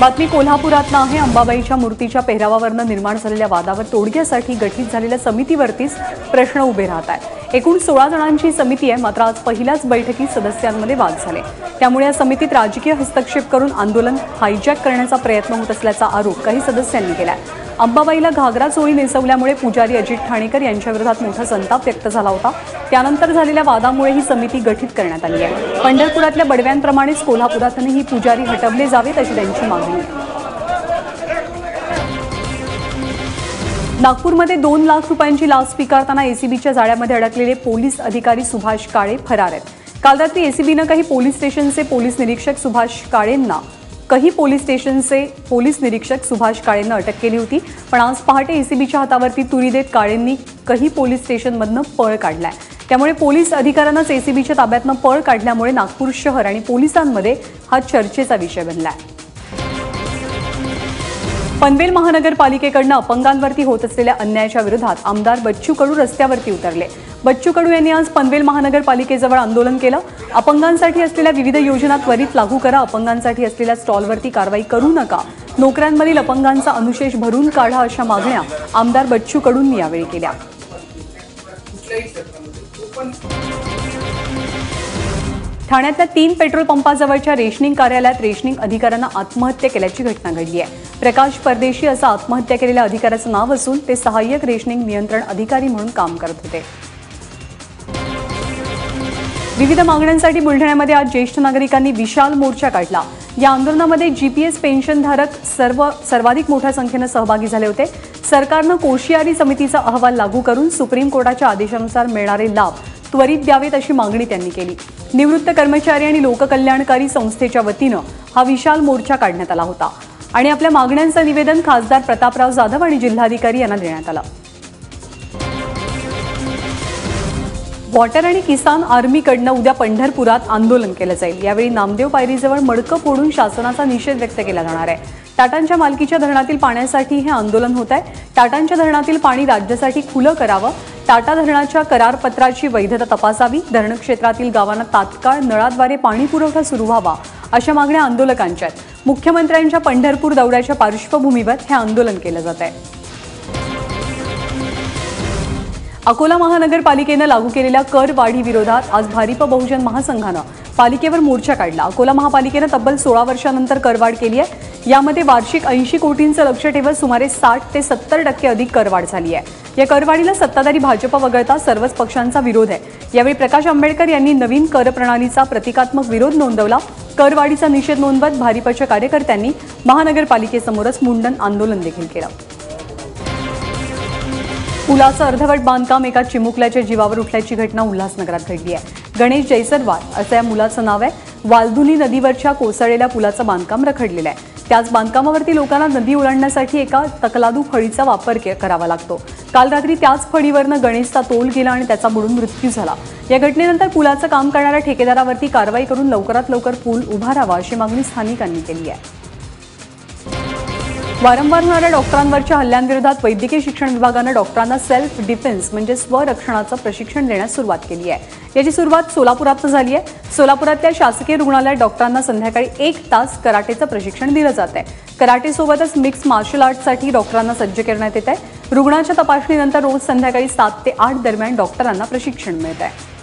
बातमी कोल्हापुरातनं आहे. अंबाबाईच्या मूर्तीच्या पेहरावावरनं निर्माण झालेल्या वादावर तोडग्यासाठी गठीत झालेल्या समितीवरतीच प्रश्न उभे राहत आहेत. एकूण सोळा जणांची समिती आहे मात्र आज पहिल्याच बैठकीत सदस्यांमध्ये वाद झाले. त्यामुळे या समितीत राजकीय हस्तक्षेप करून आंदोलन हायजॅक करण्याचा प्रयत्न होत असल्याचा आरोप काही सदस्यांनी केला अंबाबाईला घागरा चोळी नेसवल्यामुळे पुजारी अजित ठाणेकर यांच्याविरोधात मोठा संताप व्यक्त झाला होता. त्यानंतर झालेल्या वादामुळे ही समिती गठीत करण्यात आली आहे. पंढरपुरातल्या बडव्यांप्रमाणेच कोल्हापुरातही ही पुजारी हटवले जावेत अशी त्यांची मागणी. नागपूरमध्ये दोन लाख रुपयांची लाच स्वीकारताना एसीबीच्या जाळ्यामध्ये अडकलेले पोलीस अधिकारी सुभाष काळे फरार आहेत. काल रात्री एसीबीनं काही पोलीस स्टेशनचे पोलीस निरीक्षक सुभाष काळेंना कही पोलीस स्टेशनचे पोलीस निरीक्षक सुभाष काळेंना अटक केली होती पण आज पहाटे एसीबीच्या हातावरती तुरी देत काळेंनी काही पोलीस स्टेशनमधनं पळ काढलाय. त्यामुळे पोलीस अधिकाऱ्यांनाच एसीबीच्या ताब्यातनं पळ काढल्यामुळे नागपूर शहर आणि पोलिसांमध्ये हा चर्चेचा विषय बनलाय. पनवेल महानगरपालिकेकडनं अपंगांवरती होत असलेल्या अन्यायाच्या विरोधात आमदार बच्चू कडू रस्त्यावरती उतरले. बच्चू कडू यांनी आज पनवेल महानगरपालिकेजवळ आंदोलन केलं. अपंगांसाठी असलेल्या विविध योजना त्वरित लागू करा. अपंगांसाठी असलेल्या स्टॉलवरती कारवाई करू नका. नोकऱ्यांमधील अपंगांचा अनुशेष भरून काढा अशा मागण्या आमदार बच्चू कडूंनी यावेळी केल्या. ठाण्यातल्या तीन पेट्रोल पंपाजवळच्या रेशनिंग कार्यालयात रेशनिंग अधिकाऱ्यांना आत्महत्या केल्याची घटना घडली आहे. प्रकाश परदेशी असं आत्महत्या केलेल्या अधिकाऱ्याचं नाव असून ते सहाय्यक रेशनिंग नियंत्रण अधिकारी म्हणून काम करत होते. विविध मागण्यांसाठी बुलढाण्यामध्ये आज ज्येष्ठ नागरिकांनी विशाल मोर्चा काढला. या आंदोलनामध्ये जीपीएस पेन्शनधारक सर्व सर्वाधिक मोठ्या संख्येनं सहभागी झाले होते. सरकारनं कोशियारी समितीचा अहवाल लागू करून सुप्रीम कोर्टाच्या आदेशानुसार मिळणारे लाभ त्वरित द्यावेत अशी मागणी त्यांनी केली. निवृत्त कर्मचारी आणि लोककल्याणकारी संस्थेच्या वतीनं हा विशाल मोर्चा काढण्यात आला होता. आणि आपल्या मागण्यांचं निवेदन खासदार प्रतापराव जाधव आणि जिल्हाधिकारी यांना देण्यात आलं. वॉटर आणि किसान आर्मीकडनं उद्या पंढरपुरात आंदोलन केलं जाईल. यावेळी नामदेव पायरीजवळ मडकं फोडून शासनाचा निषेध व्यक्त केला जाणार आहे. टाटांच्या मालकीच्या धरणातील पाण्यासाठी हे आंदोलन होत आहे. टाटांच्या धरणातील पाणी राज्यासाठी खुलं करावं. टाटा धरणाच्या करारपत्राची वैधता तपासावी. धरण क्षेत्रातील गावांना तात्काळ नळाद्वारे पाणी पुरवठा सुरू व्हावा अशा मागण्या आंदोलकांच्या आहेत. मुख्यमंत्र्यांच्या पंढरपूर दौऱ्याच्या पार्श्वभूमीवर हे आंदोलन केलं जात आहे. अकोला महानगरपालिकेनं लागू केलेल्या कर वाढीविरोधात आज भारिप बहुजन महासंघानं पालिकेवर मोर्चा काढला. अकोला महापालिकेनं तब्बल सोळा वर्षानंतर करवाढ केली आहे. यामध्ये वार्षिक ऐंशी कोटींचं लक्ष ठेवत सुमारे साठ ते सत्तर टक्के अधिक करवाढ झाली आहे. या करवाढीला सत्ताधारी भाजप वगळता सर्वच पक्षांचा विरोध आहे. यावेळी प्रकाश आंबेडकर यांनी नवीन कर प्रणालीचा प्रतिकात्मक विरोध नोंदवला. करवाढीचा निषेध नोंदवत भारिपच्या कार्यकर्त्यांनी महानगरपालिकेसमोरच मुंडन आंदोलन देखील केलं. पुलाचं अर्धवट बांधकाम एका चिमुकल्याच्या जीवावर उठल्याची घटना उल्हासनगरात घडली आहे. गणेश जैसरवार असं या मुलाचं नाव आहे. वालधुनी नदीवरच्या कोसळलेल्या पुलाचं बांधकाम रखडलेलं आहे. त्याच बांधकामावरती लोकांना नदी ओलांडण्यासाठी एका तकलादू फळीचा वापर के- करावा लागतो. काल रात्री त्याच फळीवरनं गणेशचा तोल गेला आणि त्याचा बुडून मृत्यू झाला. या घटनेनंतर पुलाचं काम करणाऱ्या ठेकेदारावरती कारवाई करून लवकरात लवकर पूल उभारावा अशी मागणी स्थानिकांनी केली आहे. वारंवार होणाऱ्या डॉक्टरांवरच्या हल्ल्यांविरोधात वैद्यकीय शिक्षण विभागानं डॉक्टरांना सेल्फ डिफेन्स म्हणजे स्वरक्षणाचं प्रशिक्षण देण्यास सुरुवात केली आहे. याची सुरुवात सोलापुरात झाली आहे. सोलापुरातल्या शासकीय रुग्णालयात डॉक्टरांना संध्याकाळी एक तास कराटेचं प्रशिक्षण दिलं जात आहे कराटेसोबतच मिक्स मार्शल आर्टसाठी डॉक्टरांना सज्ज करण्यात येत आहे रुग्णाच्या तपासणीनंतर रोज संध्याकाळी सात ते आठ दरम्यान डॉक्टरांना प्रशिक्षण मिळत आहे